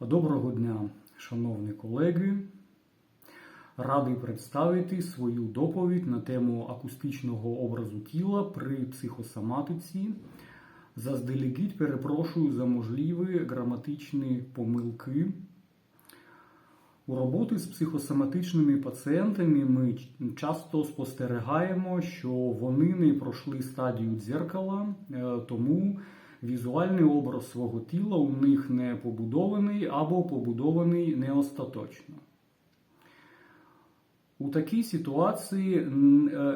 Доброго дня, шановні колеги. Радий представити свою доповідь на тему акустичного образу тіла при психосоматиці. Заздалегідь перепрошую за можливі граматичні помилки. У роботи з психосоматичними пацієнтами ми часто спостерігаємо, що вони не пройшли стадію дзеркала, е, тому візуальний образ свого тіла у них не побудований або побудований не остаточно. У такій ситуації е,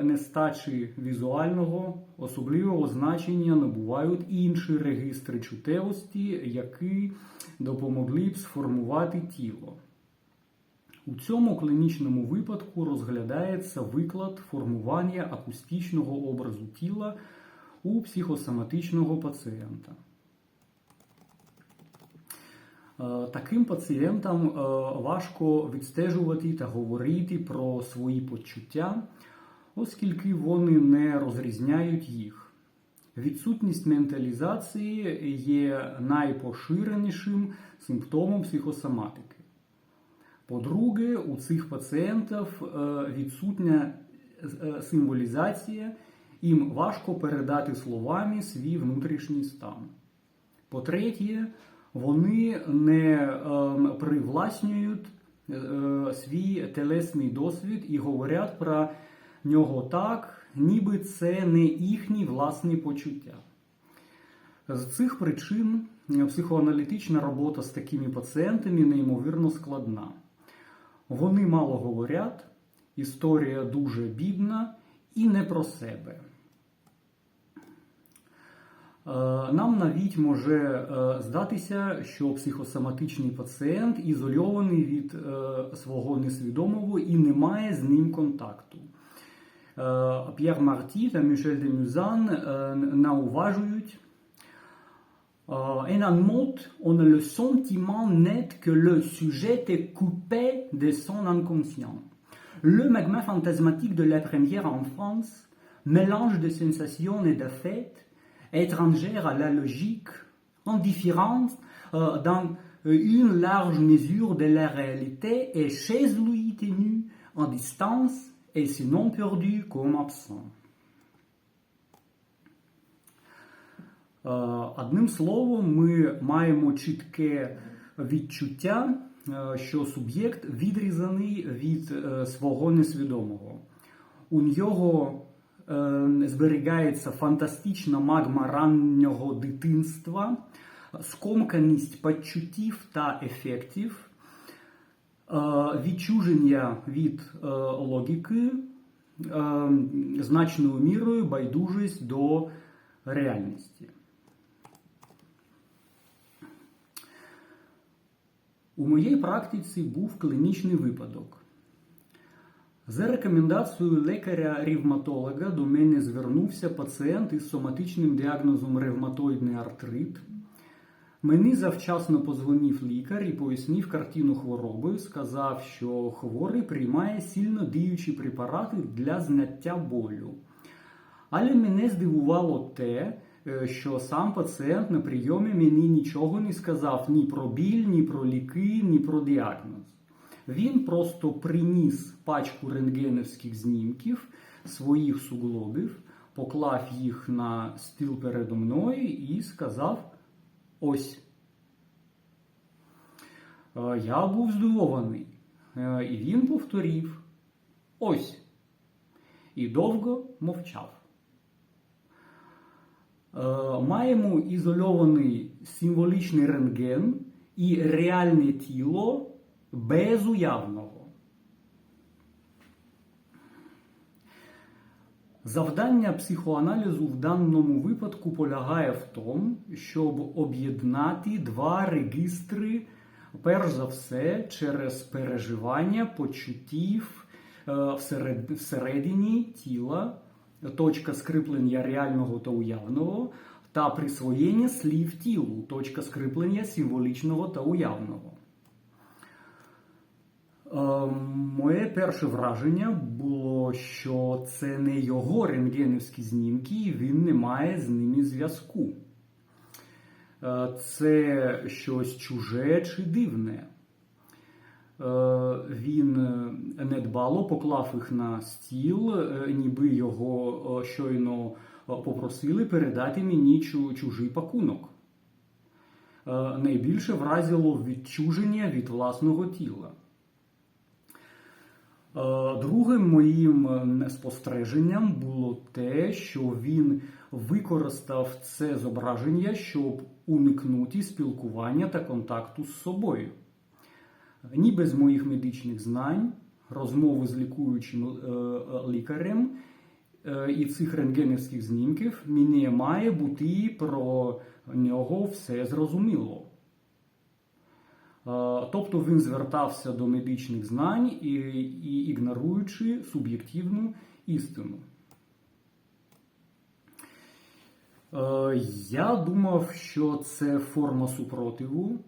нестачі візуального особливого значення набувають інші регістри чуттєвості, які допомогли б сформувати тіло. У цьому клінічному випадку розглядається виклад формування акустичного образу тіла у психосоматичного пацієнта. Е, Таким пацієнтам е, важко відстежувати та говорити про свої почуття, оскільки вони не розрізняють їх. Відсутність менталізації є найпоширенішим симптомом психосоматики. По-друге, у цих пацієнтів е, відсутня символізація, їм важко передати словами свій внутрішній стан. По-третє, вони не е, привласнюють е, свій телесний досвід і говорять про нього так, ніби це не їхні власні почуття. З цих причин психоаналітична робота з такими пацієнтами неймовірно складна. Вони мало говорять, історія дуже бідна і не про себе. Е, Нам навіть може е, здатися, що психосоматичний пацієнт ізольований від е, свого несвідомого і не має з ним контакту. Е, П'єр Марті та Мішель де Мюзан е, науважують. Euh, en un mot, on a le sentiment net que le sujet est coupé de son inconscient. Le magma fantasmatique de la première enfance, mélange de sensations et d'affects, étrangères à la logique, indifférente euh, dans une large mesure de la réalité, est chez lui tenu en distance et sinon perdu comme absent. Е, Одним словом, ми маємо чітке відчуття, е, що суб'єкт відрізаний від е, свого несвідомого. У нього е, зберігається фантастична магма раннього дитинства, скомканість почуттів та ефектів, е, відчуження від е, логіки, е, значною мірою байдужість до реальності. У моїй практиці був клінічний випадок. За рекомендацією лікаря-ревматолога до мене звернувся пацієнт із соматичним діагнозом ревматоїдний артрит. Мені завчасно позвонив лікар і пояснив картину хвороби, сказав, що хворий приймає сильно діючі препарати для зняття болю. Але мене здивувало те, е, що сам пацієнт на прийомі мені нічого не сказав ні про біль, ні про ліки, ні про діагноз. Він просто приніс пачку рентгенівських знімків своїх суглобів, поклав їх на стіл передо мною і сказав: ось. Е, Я був здивований. Е, І він повторив: ось. І довго мовчав. Е, Маємо ізольований символічний рентген і реальне тіло без уявного. Завдання психоаналізу в даному випадку полягає в тому, щоб об'єднати два регістри, перш за все, через переживання почуттів е, всередині тіла, точка скріплення реального та уявного, та присвоєння слів тілу, точка скріплення символічного та уявного. Е, Моє перше враження було, що це не його рентгенівські знімки, і він не має з ними зв'язку. е, це щось чуже чи дивне. Е, Він недбало поклав їх на стіл, ніби його щойно попросили передати мені чужий пакунок. Найбільше вразило відчуження від власного тіла. Е, Другим моїм е, спостереженням було те, що він використав це зображення, щоб уникнути спілкування та контакту з собою. Ні без моїх медичних знань, розмови з лікуючим е, лікарем і цих рентгенівських знімків мені має бути про нього все зрозуміло. Е, Тобто він звертався до медичних знань і, і ігноруючи суб'єктивну істину. Е, Я думав, що це форма супротиву,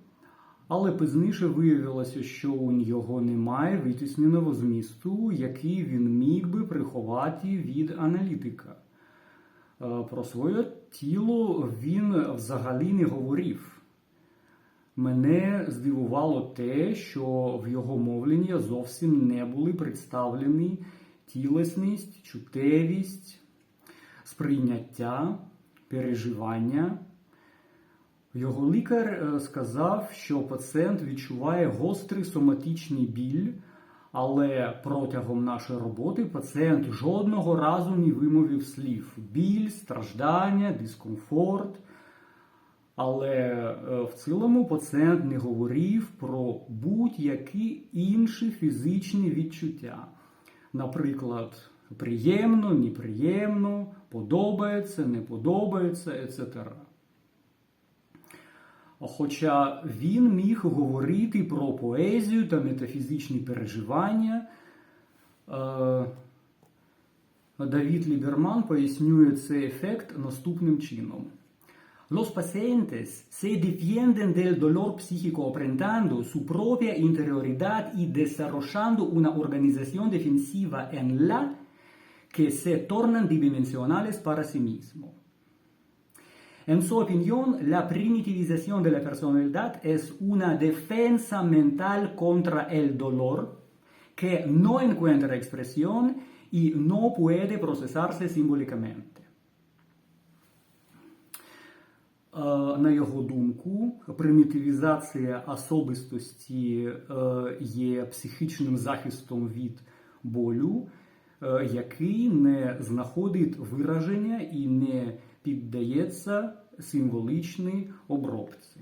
але пізніше виявилося, що у нього немає витісненого змісту, який він міг би приховати від аналітика. Е, Про своє тіло він взагалі не говорив. Мене здивувало те, що в його мовленні зовсім не були представлені тілесність, чутевість, сприйняття, переживання. Його лікар е, сказав, що пацієнт відчуває гострий соматичний біль, але протягом нашої роботи пацієнт жодного разу не вимовив слів біль, страждання, дискомфорт. Але е, в цілому пацієнт не говорив про будь-які інші фізичні відчуття. Наприклад, приємно, неприємно, подобається, не подобається, etc. Хоча він міг говорити про поезію та метафізичні переживання, е, Давід Ліберман пояснює цей ефект наступним чином. Los pacientes se defienden del dolor psíquico aprendiendo su propia interioridad y desarrollando una organización defensiva en la que se tornan bidimensionales para sí mismos. En su opinión, la primitivización de la personalidad es una defensa mental contra el dolor que no encuentra expresión y no puede procesarse simbólicamente. На його думку, примітивізація особистості е, є психічним захистом від болю, е, який не знаходить вираження і не піддається символічній обробці.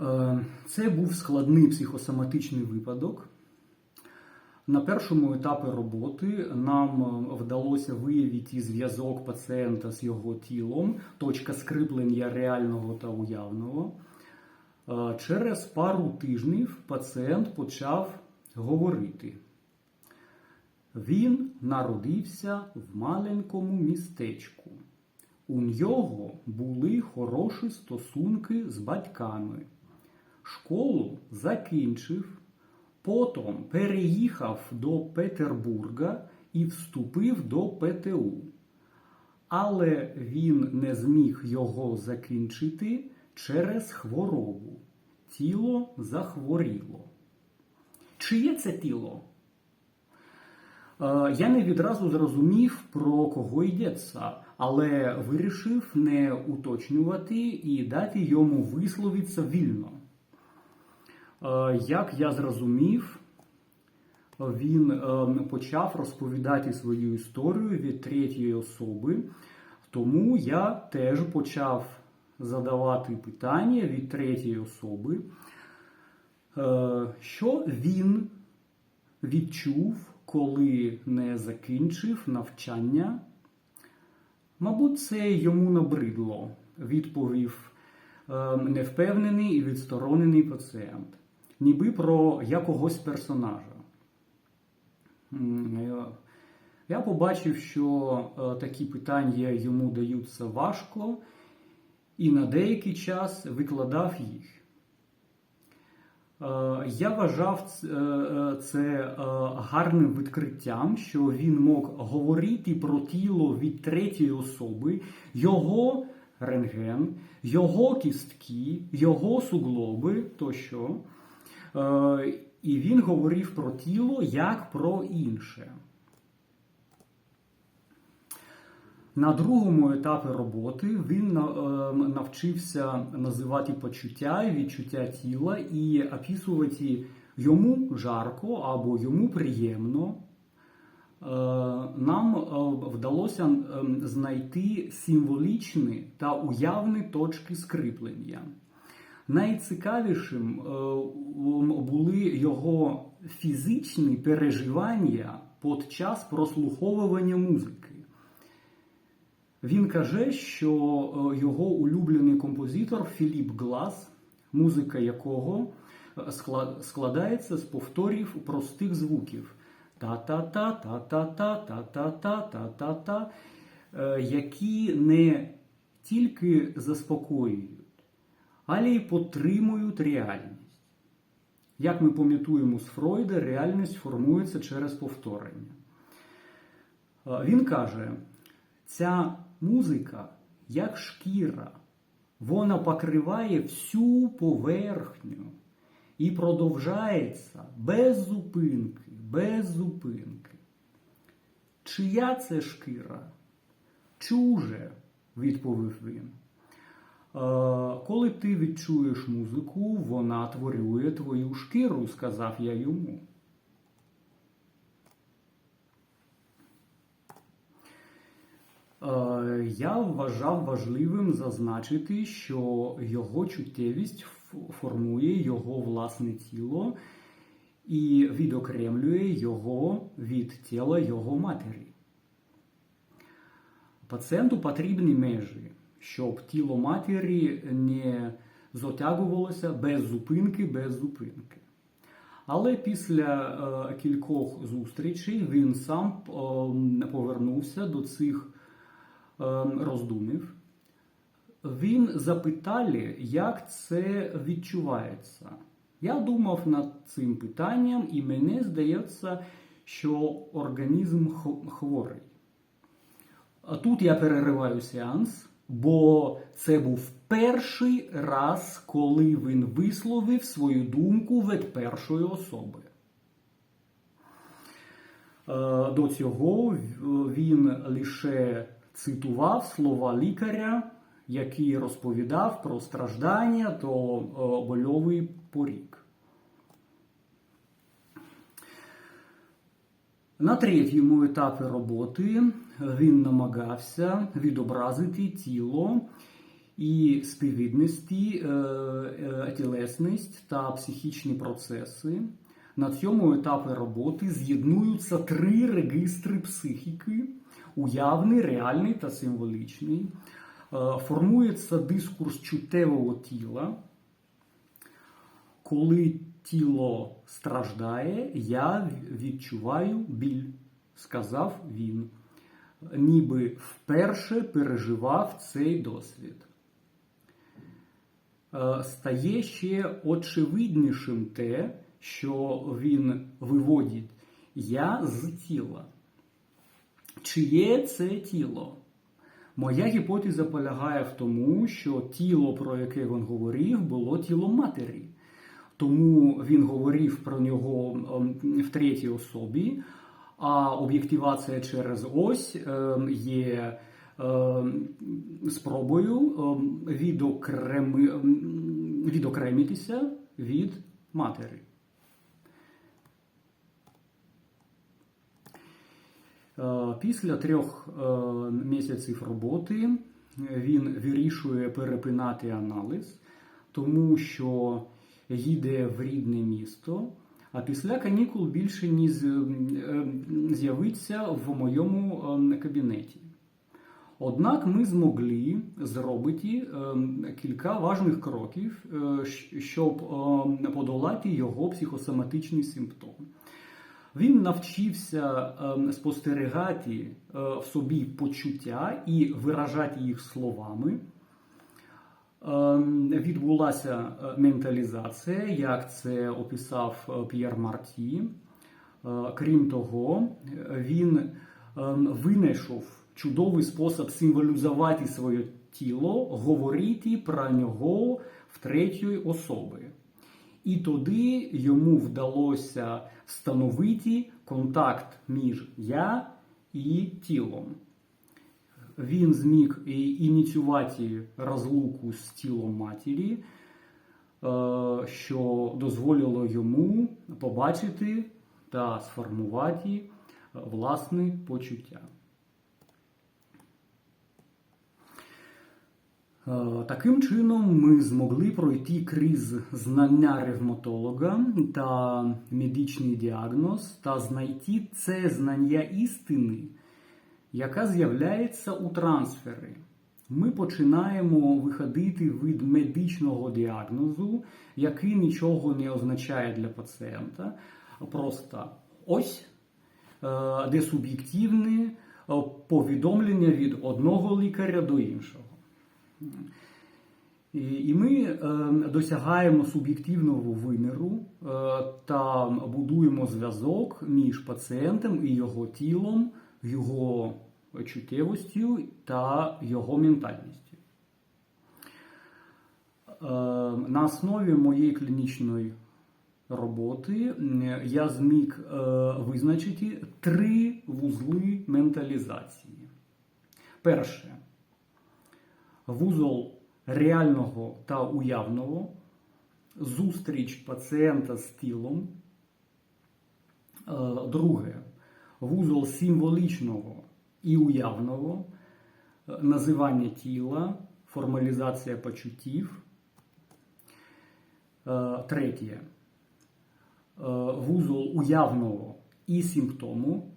Е, Це був складний психосоматичний випадок. На першому етапі роботи нам е, вдалося виявити зв'язок пацієнта з його тілом, точка скріплення реального та уявного. Е, Через пару тижнів пацієнт почав говорити. Він народився в маленькому містечку. У нього були хороші стосунки з батьками. Школу закінчив, потім переїхав до Петербурга і вступив до ПТУ. Але він не зміг його закінчити через хворобу. Тіло захворіло. Чиє це тіло? Е, Я не відразу зрозумів, про кого йдеться, але вирішив не уточнювати і дати йому висловитися вільно. Е, Як я зрозумів, він е, почав розповідати свою історію від третьої особи, тому я теж почав задавати питання від третьої особи, е, що він відчув, коли не закінчив навчання. Мабуть, це йому набридло, відповів е, невпевнений і відсторонений пацієнт, ніби про якогось персонажа. Е, Я побачив, що е, такі питання йому даються важко, і на деякий час викладав їх. Е, Я вважав це гарним відкриттям, що він мог говорити про тіло від третьої особи, його рентген, його кістки, його суглоби тощо. Е, І він говорив про тіло як про інше. На другому етапі роботи він е, навчився називати почуття і відчуття тіла і описувати йому жарко або йому приємно. Е, Нам вдалося знайти символічні та уявні точки скріплення. Найцікавішим е, були його фізичні переживання під час прослуховування музики. Він каже, що е, його улюблений композитор Філіп Глас, музика якого е, складається з повторів простих звуків та-та-та, та-та-та, та-та-та, та-та-та, е, які не тільки заспокоюють, але й підтримують реальність. Як ми пам'ятуємо з Фройда, реальність формується через повторення. Е, Він каже, ця музика як шкіра, вона покриває всю поверхню і продовжається без зупинки, без зупинки. Чия це шкіра? Чуже, відповів він. «Е, Коли ти відчуєш музику, вона творює твою шкіру, сказав я йому. Е, Я вважав важливим зазначити, що його чуттєвість формує його власне тіло і відокремлює його від тіла його матері. Пацієнту потрібні межі, щоб тіло матері не затягувалося без зупинки, без зупинки. Але після е, кількох зустрічей він сам е, повернувся до цих е, роздумів. Він запитали, як це відчувається. Я думав над цим питанням, і мені здається, що організм хворий. А тут я перериваю сеанс, бо це був перший раз, коли він висловив свою думку від першої особи. Е, До цього він лише цитував слова лікаря, який розповідав про страждання та е, больовий порік. На третьому етапі роботи він намагався відобразити тіло і співвідності, е, е, тілесність та психічні процеси. На цьому етапі роботи з'єднуються три регістри психіки: уявний, реальний та символічний. Е, Формується дискурс чуттєвого тіла. Коли тіло страждає, я відчуваю біль, сказав він, ніби вперше переживав цей досвід. Е, Стає ще очевиднішим те, що він виводить я з тіла. Чиє це тіло? Моя гіпотеза полягає в тому, що тіло, про яке він говорив, було тіло матері. Тому він говорив про нього ем, в третій особі, а об'єктивація через ось ем, є ем, спробою ем, відокреми, ем, відокремитися від матері. Е, Після трьох е, місяців роботи він вирішує перепинати аналіз, тому що їде в рідне місто, а після канікул більше не з- е, з'явиться в моєму е, кабінеті. Однак ми змогли зробити кілька важних кроків, е, щоб подолати його психосоматичний симптом. Він навчився спостерігати е, в собі почуття і виражати їх словами. Ем, відбулася е, менталізація, як це описав е, П'єр Марті. Е, Крім того, він ем, винайшов чудовий спосіб символізувати своє тіло, говорити про нього в третьої особи. І тоді йому вдалося встановити контакт між я і тілом. Він зміг ініціювати розлуку з тілом матері, е, що дозволило йому побачити та сформувати е, власне почуття. Е, Таким чином, ми змогли пройти крізь знання ревматолога та медичний діагноз та знайти це знання істини, яка з'являється у трансфері. Ми починаємо виходити від медичного діагнозу, який нічого не означає для пацієнта. Просто ось е, де суб'єктивне е, повідомлення від одного лікаря до іншого. І ми е, досягаємо суб'єктивного виміру та будуємо зв'язок між пацієнтом і його тілом, його чуттєвостю та його ментальністю. Е, на основі моєї клінічної роботи я зміг е, визначити три вузли менталізації. Перше вузол реального та уявного, зустріч пацієнта з тілом. Е, Друге, вузол символічного і уявного, е, називання тіла, формалізація почуттів. Е, Третє, е, вузол уявного і симптому,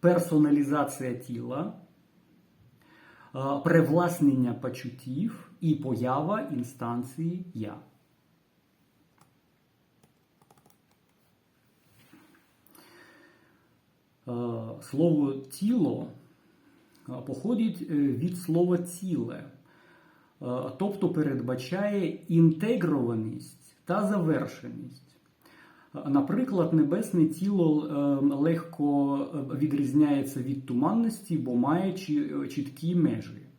персоналізація тіла привласнення почуттів і поява інстанції я. Е, Слово тіло е, походить е, від слова ціле, е, тобто передбачає інтегрованість та завершеність. Наприклад, небесне тіло е, легко е, відрізняється від туманності, бо має чіткі межі.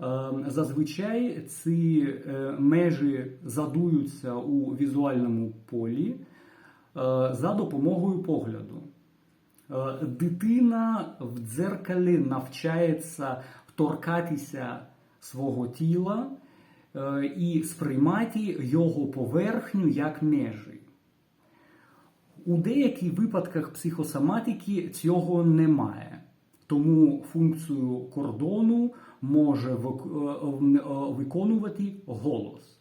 Е, Зазвичай ці е, межі задуються у візуальному полі е, за допомогою погляду. Е, Дитина в дзеркалі навчається торкатися свого тіла е, і сприймати його поверхню як межі. У деяких випадках психосоматики цього немає, тому функцію кордону може е, виконувати голос.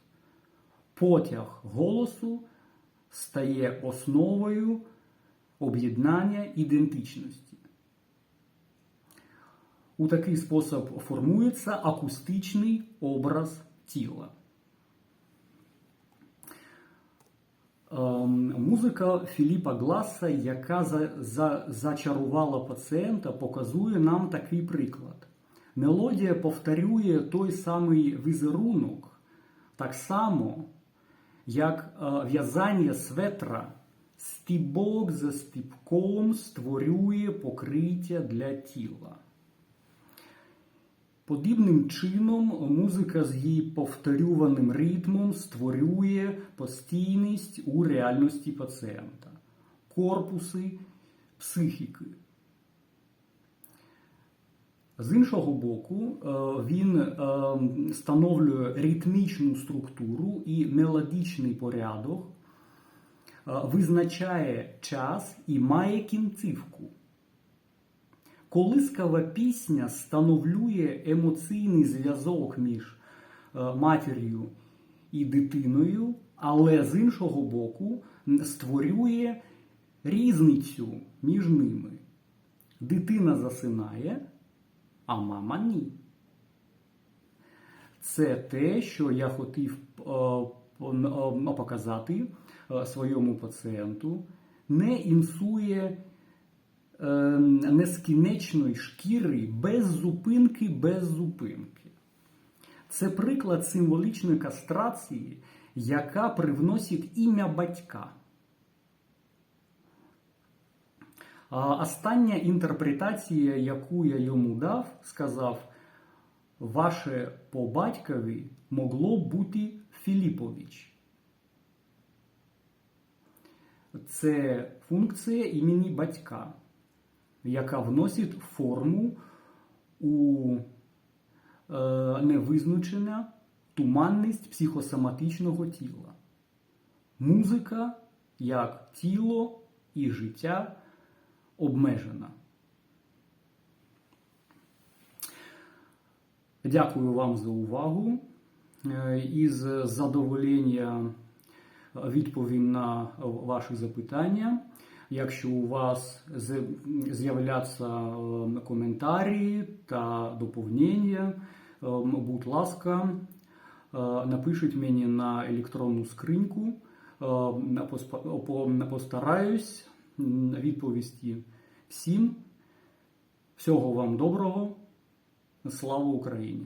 Потяг голосу стає основою об'єднання ідентичності. У такий спосіб формується акустичний образ тіла. Ем, Музика Філіпа Гласа, яка за, за, зачарувала пацієнта, показує нам такий приклад. Мелодія повторює той самий візерунок, так само, як е, в'язання светра стібок за стібком створює покриття для тіла. Подібним чином музика з її повторюваним ритмом створює постійність у реальності пацієнта, корпуси психіки. З іншого боку, е, він е, встановлює ритмічну структуру і мелодичний порядок, визначає час і має кінцівку. Колискава пісня становлює емоційний зв'язок між е, матір'ю і дитиною, але з іншого боку створює різницю між ними. Дитина засинає, а мама ні. Це те, що я хотів е, е, показати е, своєму пацієнту, не інсує е, нескінченої шкіри без зупинки, без зупинки. Це приклад символічної кастрації, яка привносить ім'я батька. Остання інтерпретація, яку я йому дав, сказав, ваше по батькові могло бути Філіпович. Це функція імені батька, яка вносить форму у е, невизначення туманність психосоматичного тіла. Музика як тіло і життя обмежена. Дякую вам за увагу. Е, Із задоволення відповім на ваші запитання. Якщо у вас з'являться е, коментарі та доповнення, е, будь ласка, е, напишіть мені на електронну скриньку. Постараюсь відповісти всім. Всього вам доброго. Слава Україні!